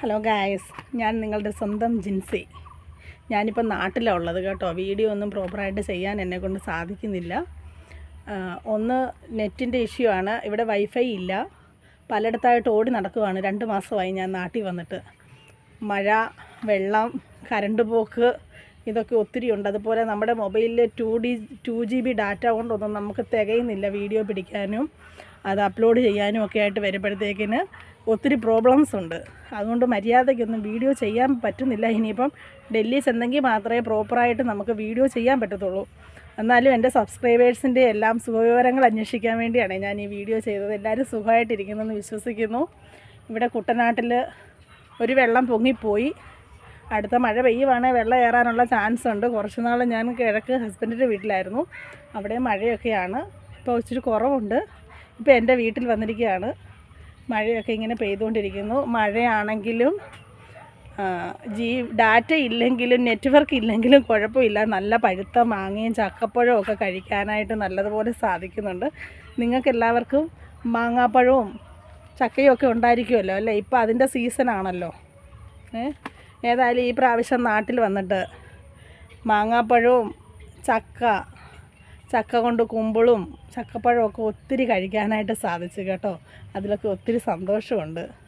Hello guys ഞാൻ നിങ്ങളുടെ സ്വന്തം ജിൻസി. ഞാനിപ്പോൾ നാട്ടിലാണ് ഉള്ളത് കേട്ടോ. വീഡിയോ ഒന്നും പ്രോപ്പറായിട്ട് ചെയ്യാൻ എന്നെക്കൊണ്ട് സാധിക്കുന്നില്ല. ഒന്ന് നെറ്റിന്റെ ഇഷ്യൂ ആണ്. ഇവിടെ വൈഫൈ ഇല്ല. പലയിടത്തായിട്ട് ഓടി നടക്കുവാണ്. രണ്ട് മാസമായി ഞാൻ നാട്ടിൽ വന്നിട്ട്. മഴ വെള്ളം കരണ്ട് പോക്ക് ഇതൊക്കെ ഒത്തിരി ഉണ്ട് അതുപോലെ നമ്മുടെ മൊബൈലിൽ two D two G B data കൊണ്ടൊന്നും നമുക്ക് തികയുന്നില്ല വീഡിയോ പിടിക്കാനും അത് അപ്ലോഡ് ചെയ്യാനും ഒക്കെ ആയിട്ട് വരുമ്പോഴത്തേക്കിന് ഒത്തിരി പ്രോബ്ലംസ് ഉണ്ട്. അതുകൊണ്ട് മര്യാദയ്ക്കൊന്നും വീഡിയോ ചെയ്യാൻ പറ്റുന്നില്ല. ഇനിയിപ്പം ഡൽഹി ചെന്നെങ്കിൽ മാത്രമേ പ്രോപ്പറായിട്ട് നമുക്ക് വീഡിയോ ചെയ്യാൻ പറ്റത്തുള്ളൂ. എന്നാലും എന്റെ സബ്സ്ക്രൈബേഴ്സിന്റെ എല്ലാം സുഖവിവരങ്ങൾ അന്വേഷിക്കാൻ വേണ്ടിയാണ് ഞാൻ ഈ വീഡിയോ ചെയ്തത്. എല്ലാവരും സുഖമായിട്ടിരിക്കുന്നെന്ന് വിശ്വസിക്കുന്നു. ഇവിടെ കുട്ടനാട്ടിൽ ഒരു വെള്ളം പൊങ്ങിപ്പോയി. അടുത്ത മഴ പെയ്യുവാണെങ്കിൽ വെള്ളം ഏറാനുള്ള ചാൻസ് ഉണ്ട്. കുറച്ച് നാൾ ഞാൻ കിഴക്ക് ഹസ്ബൻഡിന്റെ വീട്ടിലായിരുന്നു. അവിടെ മഴയൊക്കെയാണ്. ഇപ്പോൾ ഇച്ചിരി കുറവുണ്ട്. ഇപ്പോൾ എന്റെ വീട്ടിൽ വന്നിരിക്കുകയാണ്. മഴയൊക്കെ ഇങ്ങനെ പെയ്തുകൊണ്ടിരിക്കുന്നു. മഴയാണെങ്കിലും ജീ ഡാറ്റ ഇല്ലെങ്കിലും നെറ്റ്വർക്ക് ഇല്ലെങ്കിലും കുഴപ്പമില്ല. നല്ല പഴുത്ത മാങ്ങയും ചക്കപ്പഴവും ഒക്കെ കഴിക്കാനായിട്ട് നല്ലതുപോലെ സാധിക്കുന്നുണ്ട്. നിങ്ങൾക്ക് എല്ലാവർക്കും മാങ്ങാപ്പഴവും ചക്കയും ഒക്കെ ഉണ്ടായിരിക്കുമല്ലോ അല്ലേ? ഇപ്പോൾ അതിന്റെ സീസണാണല്ലോ ഏ? ഏതായാലും ഈ പ്രാവശ്യം നാട്ടിൽ വന്നിട്ട് മാങ്ങാപ്പഴവും ചക്ക ചക്ക കൊണ്ട് കുമ്പിളും ചക്കപ്പഴമൊക്കെ ഒത്തിരി കഴിക്കാനായിട്ട് സാധിച്ചു കേട്ടോ. അതിലൊക്കെ ഒത്തിരി സന്തോഷമുണ്ട്.